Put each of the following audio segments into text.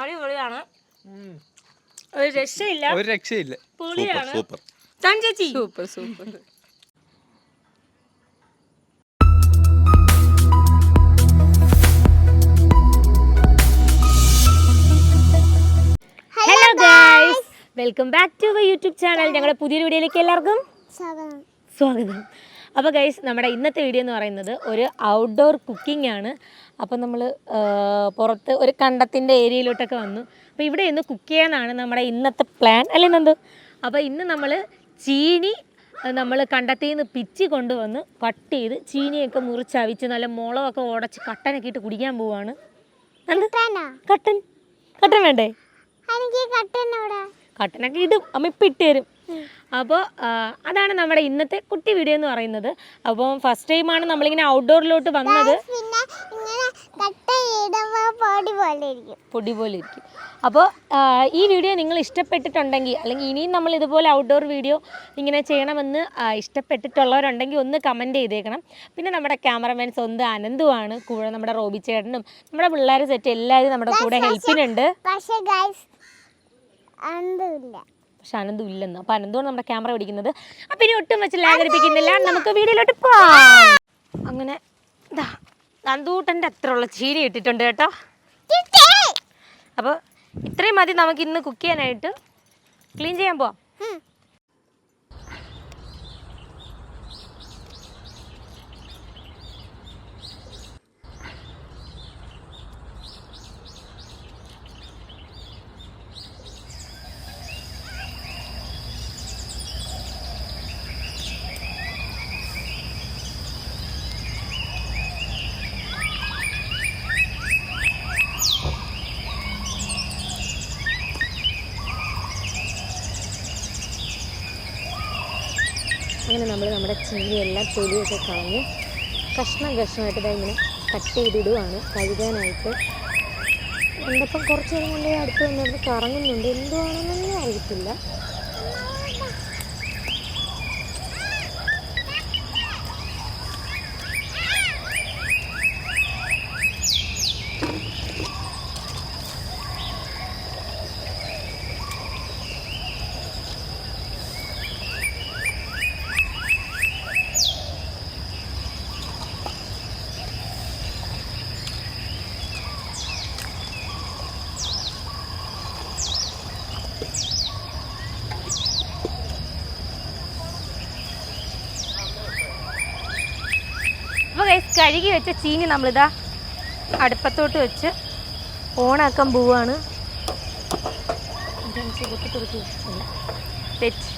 അടിപൊളിയാണ്. ഒരു രക്ഷയില്ല. ഒരു രക്ഷയില്ല. പൊളിയാണ്. സൂപ്പർ ചേച്ചി. Super super. Hello guys welcome back to YouTube channel ഞങ്ങളുടെ പുതിയൊരു വീഡിയോയിലേക്ക് എല്ലാവർക്കും സ്വാഗതം. അപ്പോൾ ഗൈസ് നമ്മുടെ ഇന്നത്തെ വീഡിയോ എന്ന് പറയുന്നത് ഒരു ഔട്ട്ഡോർ കുക്കിംഗ് ആണ്. അപ്പോൾ നമ്മൾ പുറത്ത് ഒരു കണ്ടത്തിന്റെ ഏരിയയിലോട്ടൊക്കെ വന്നു. അപ്പോൾ ഇവിടെ ഇന്ന് കുക്ക് ചെയ്യാനാണ് നമ്മുടെ ഇന്നത്തെ പ്ലാൻ അല്ലേ നന്ദു? അപ്പോൾ ഇന്ന് നമ്മൾ ചീനി നമ്മൾ കണ്ടത്തിൽ നിന്ന് പിച്ചി കൊണ്ടുവന്ന് കട്ട് ചെയ്ത് ചീനിയൊക്കെ മുറിച്ചവിച്ച് നല്ല മുളകൊക്കെ ഉടച്ച് കട്ടനൊക്കെ ഇട്ട് കുടിക്കാൻ പോവാണ്. കട്ടൻ? കട്ടൻ വേണ്ടേ? കട്ടനൊക്കെ ഇടും. അമ്മ ഇപ്പം ഇട്ട് തരും. അപ്പോൾ അതാണ് നമ്മുടെ ഇന്നത്തെ കുട്ടി വീഡിയോ എന്ന് പറയുന്നത്. അപ്പോൾ ഫസ്റ്റ് ടൈമാണ് നമ്മളിങ്ങനെ ഔട്ട്ഡോറിലോട്ട് വന്നത്. പൊടി പോലെ ഇരിക്കും. അപ്പോൾ ഈ വീഡിയോ നിങ്ങൾ ഇഷ്ടപ്പെട്ടിട്ടുണ്ടെങ്കിൽ അല്ലെങ്കിൽ ഇനിയും നമ്മൾ ഇതുപോലെ ഔട്ട്ഡോർ വീഡിയോ ഇങ്ങനെ ചെയ്യണമെന്ന് ഇഷ്ടപ്പെട്ടിട്ടുള്ളവരുണ്ടെങ്കിൽ ഒന്ന് കമന്റ് ചെയ്തേക്കണം. പിന്നെ നമ്മുടെ ക്യാമറമാൻ സ്വന്തം അനന്തുവാണ് കൂടെ നമ്മുടെ റോബി ചേട്ടനും നമ്മുടെ പിള്ളേർ സെറ്റ് എല്ലാവരും നമ്മുടെ കൂടെ ഹെൽപ്പിനുണ്ട് പക്ഷെ പക്ഷെ അനന്തും ഇല്ലെന്ന്. അപ്പോൾ അനന്തുമാണ് നമ്മുടെ ക്യാമറ പിടിക്കുന്നത്. അപ്പം ഇനി ഒട്ടും വെച്ച് ലാഗരിപ്പിക്കുന്നില്ല നമുക്ക് വീഡിയോയിലോട്ട് പോവാം. അങ്ങനെ ഇതാ നന്ദൂട്ടന്റെ ഉള്ള ചീനി ഇട്ടിട്ടുണ്ട് കേട്ടോ. അപ്പോൾ ഇത്രയും മതി നമുക്ക് ഇന്ന് കുക്ക് ചെയ്യാനായിട്ട്. ക്ലീൻ ചെയ്യാൻ പോവാം. അങ്ങനെ നമ്മൾ നമ്മുടെ ചീനിയെല്ലാം തൊലിയൊക്കെ കളഞ്ഞ് കഷ്ണം കഷ്ണമായിട്ട് ഇങ്ങനെ കട്ട് ചെയ്തിടുവാണ്. കഴുകാനായിട്ട്. എന്തപ്പം കുറച്ച് നേരം കൊണ്ട് അടുത്ത് വന്നിട്ട് കറങ്ങുന്നുണ്ട്. എന്തുവാണെന്നൊന്നും അറിയത്തില്ല. അപ്പോൾ കഴുകി വെച്ച ചീനി നമ്മളിതാ അടുപ്പത്തോട്ട് വെച്ച് ഓണാക്കാൻ പോവാണ്. സെറ്റ്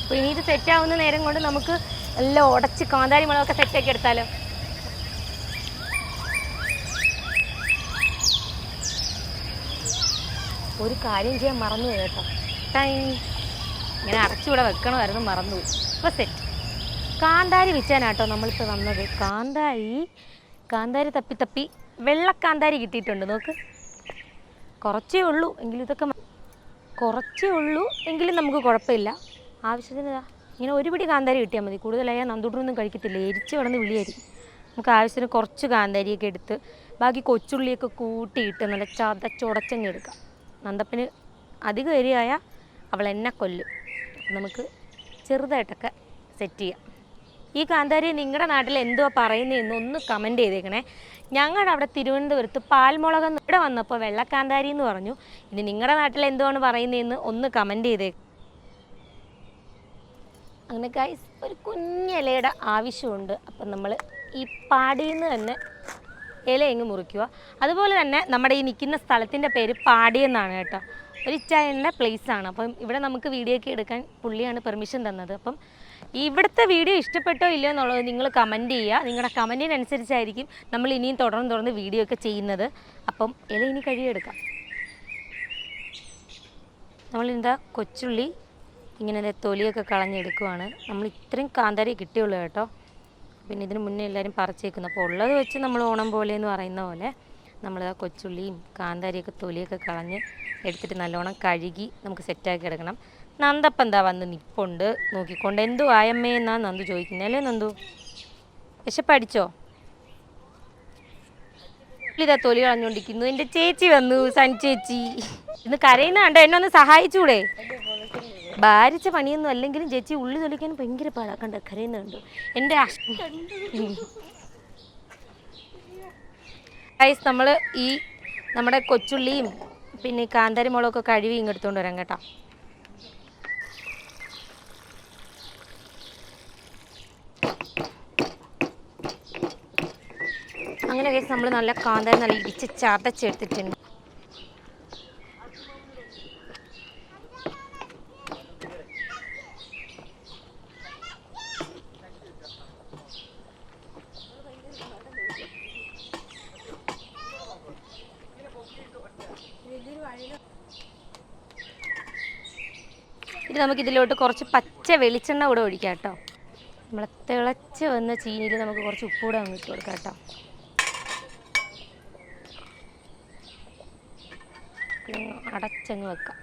അപ്പോൾ ഇനി ഇത് സെറ്റ് ആവുന്ന നേരം കൊണ്ട് നമുക്ക് എല്ലാം ഉടച്ച് കാന്താരി മുളകൊക്കെ സെറ്റാക്കി എടുത്താലോ? ഒരു കാര്യം ചെയ്യാൻ മറന്നു കേട്ടോ. ടൈം. ഇങ്ങനെ അടച്ചിവിടെ വെക്കണമായിരുന്നു മറന്നുപോയി അപ്പോൾ സെറ്റ് കാന്താരി വിൽക്കാനാട്ടോ നമ്മളിപ്പോൾ വന്നത്. കാന്താരി കാന്താരി തപ്പി തപ്പി വെള്ളക്കാന്താരി കിട്ടിയിട്ടുണ്ട് നോക്ക്. കുറച്ചേ ഉള്ളൂ എങ്കിലും ഇതൊക്കെ കുറച്ചേ ഉള്ളൂ എങ്കിലും നമുക്ക് കുഴപ്പമില്ല. ആവശ്യത്തിന് ഇങ്ങനെ ഒരു പിടി കാന്താരി കിട്ടിയാൽ മതി. കൂടുതലായാൽ നന്ദൂട്ടൊന്നും കഴിക്കത്തില്ല. എരിച്ച് കിടന്ന് വിളിയായിരിക്കും. നമുക്ക് ആവശ്യത്തിന് കുറച്ച് കാന്താരിയൊക്കെ എടുത്ത് ബാക്കി കൊച്ചുള്ളിയൊക്കെ കൂട്ടിയിട്ട് നല്ല ചതച്ചുടച്ചങ്ങ് എടുക്കാം. നന്ദപ്പന് അധികം എരിയായ അവൾ എന്നെ കൊല്ലും. നമുക്ക് ചെറുതായിട്ടൊക്കെ സെറ്റ് ചെയ്യാം. ഈ കാന്താരി നിങ്ങളുടെ നാട്ടിൽ എന്തുവാ പറയുന്നതെന്ന് ഒന്ന് കമന്റ് ചെയ്തേക്കണേ. ഞങ്ങളുടെ അവിടെ തിരുവനന്തപുരത്ത് പാൽമുളക് ഇവിടെ വന്നപ്പോൾ വെള്ളക്കാന്താരി എന്ന് പറഞ്ഞു. ഇനി നിങ്ങളുടെ നാട്ടിൽ എന്തുവാണ് പറയുന്നതെന്ന് ഒന്ന് കമന്റ് ചെയ്തേ. അങ്ങനെ ഗൈസ് ഒരു കുഞ്ഞിലയുടെ ആവശ്യമുണ്ട്. അപ്പം നമ്മൾ ഈ പാടിയിൽ നിന്ന് തന്നെ ഇല എങ്ങ് മുറിക്കുക. അതുപോലെ തന്നെ നമ്മുടെ ഈ നിൽക്കുന്ന സ്ഥലത്തിന്റെ പേര് പാടി എന്നാണ് കേട്ടോ. ഒരു ഇച്ചായന്റെ പ്ലേസ് ആണ്. അപ്പം ഇവിടെ നമുക്ക് വീഡിയോ ഒക്കെ എടുക്കാൻ പുള്ളിയാണ് പെർമിഷൻ തന്നത്. അപ്പം ഇവിടുത്തെ വീഡിയോ ഇഷ്ടപ്പെട്ടോ ഇല്ലയോ എന്നുള്ളത് നിങ്ങൾ കമന്റ് ചെയ്യുക. നിങ്ങളുടെ കമന്റിനനുസരിച്ചായിരിക്കും നമ്മൾ ഇനിയും തുടർന്ന് തുടർന്ന് വീഡിയോ ഒക്കെ ചെയ്യുന്നത്. അപ്പം ഇല ഇനി കഴുകിയെടുക്കാം. നമ്മളിന്താ കൊച്ചുള്ളി ഇങ്ങനെ തൊലിയൊക്കെ കളഞ്ഞെടുക്കുവാണ്. നമ്മൾ ഇത്രയും കാന്താരി കിട്ടിയുള്ളൂ കേട്ടോ. പിന്നെ ഇതിന് മുന്നേ എല്ലാവരും പറിച്ചേക്കുന്നു. അപ്പോൾ ഉള്ളത് വെച്ച് നമ്മൾ ഓണം പോലെ എന്ന് പറയുന്ന പോലെ നമ്മൾ ആ കൊച്ചുള്ളിയും കാന്താരിയൊക്കെ തൊലിയൊക്കെ കളഞ്ഞ് എടുത്തിട്ട് നല്ലോണം കഴുകി നമുക്ക് സെറ്റാക്കി എടുക്കണം. നന്ദപ്പം എന്താ വന്ന് നിപ്പുണ്ട്. നോക്കിക്കൊണ്ട് എന്തു ആയമ്മേ എന്നാ നന്ദു ചോദിക്കുന്നത് അല്ലേ നന്ദു? പഠിച്ചോ? ഇതാ തൊലി കളഞ്ഞുകൊണ്ടിരിക്കുന്നു എന്റെ ചേച്ചി വന്നു സൻ ചേച്ചി. ഇന്ന് കരയുന്ന കണ്ടോ? എന്നെ ഒന്ന് സഹായിച്ചൂടെ? ഭാരിച്ച പണിയൊന്നും അല്ലെങ്കിലും ചേച്ചി ഉള്ളി തൊലിക്കാൻ ഭയങ്കര പാടാ. കണ്ട കരയുന്ന കണ്ടു എന്റെ ഗൈസ് നമ്മൾ ഈ നമ്മുടെ കൊച്ചുള്ളിയും പിന്നെ കാന്താരി മുളകൊക്കെ കഴുകി ഇങ്ങെടുത്തോണ്ട് വരാം കേട്ടോ. അങ്ങനെ കേസ് നമ്മൾ നല്ല കാന്താരി നല്ല ഇടിച്ച് ചതച്ചെടുത്തിട്ടുണ്ട് ഇത് നമുക്ക് ഇതിലോട്ട് കുറച്ച് പച്ച വെളിച്ചെണ്ണ കൂടെ ഒഴിക്കാം കേട്ടോ. നമ്മൾ തിളച്ച് വന്ന ചീനിയിൽ നമുക്ക് കുറച്ച് ഉപ്പൂടെ അങ്ങ് ഇട്ട് കൊടുക്കാം കേട്ടോ. അടച്ചങ്ങ് വെക്കാം.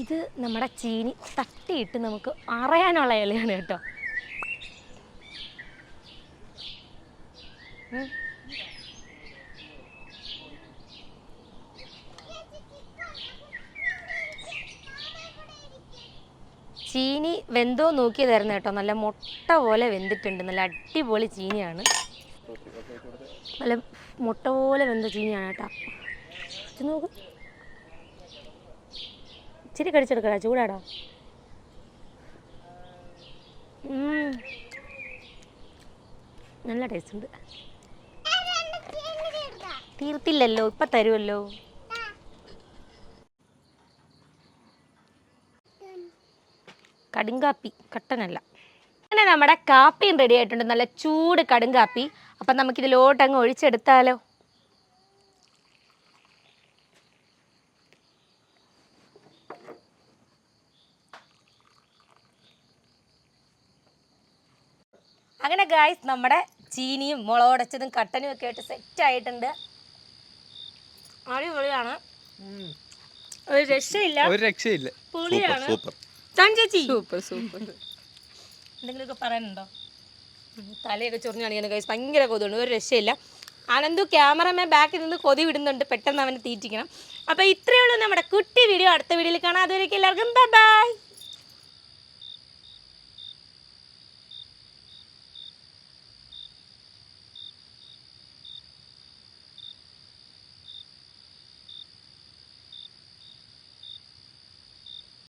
ഇത് നമ്മുടെ ചീനി തട്ടിയിട്ട് നമുക്ക് അറയാനുള്ള ഇലയാണ് കേട്ടോ. ചീനി വെന്തോ നോക്കിയതായിരുന്നു കേട്ടോ. നല്ല മുട്ട പോലെ വെന്തിട്ടുണ്ട്. നല്ല അടിപൊളി ചീനിയാണ്. നല്ല മുട്ട പോലെ വെന്ത ചീനിയാണ് കേട്ടോ. നോക്ക്. ഇച്ചിരി കടിച്ചെടുക്കടാ ചൂടാടാ. നല്ല ടേസ്റ്റ് ഉണ്ട്. തീർത്തില്ലല്ലോ ഇപ്പൊ തരുമല്ലോ കടുങ്കാപ്പി കട്ടനല്ല. അങ്ങനെ നമ്മുടെ കാപ്പിയും റെഡി ആയിട്ടുണ്ട്. നല്ല ചൂട് കടുങ്കാപ്പി. അപ്പം നമുക്കിതിലോട്ടങ്ങ് ഒഴിച്ചെടുത്താലോ? അങ്ങനെ ഗായ്സ് നമ്മുടെ ചീനിയും മുളകുടച്ചതും കട്ടനും ഒക്കെ ആയിട്ട് സെറ്റ് ആയിട്ടുണ്ട്. അടിപൊളിയാണ്. ഒരു രക്ഷയില്ല. ഒരു രക്ഷയില്ല. പൊളിയാണ്. സൂപ്പർ ചേച്ചി സൂപ്പർ സൂപ്പർ എന്തെങ്കിലുമൊക്കെ പറയാനുണ്ടോ? തലയൊക്കെ ചൊറിഞ്ഞാണ് കാണിക്കാൻ ഗൈസ് ഭയങ്കര കൊതുണ്ട് ഒരു രക്ഷയില്ല. അനന്തു ക്യാമറമാൻ ബാക്കിൽ നിന്ന് കൊതി വിടുന്നുണ്ട്. പെട്ടെന്ന് അവനെ തീറ്റിക്കണം. അപ്പോൾ ഇത്രയേ ഉള്ളൂ നമ്മുടെ കുട്ടി വീഡിയോ അടുത്ത വീഡിയോയിൽ കാണാം. അതുവരെയൊക്കെ എല്ലാവർക്കും ബൈ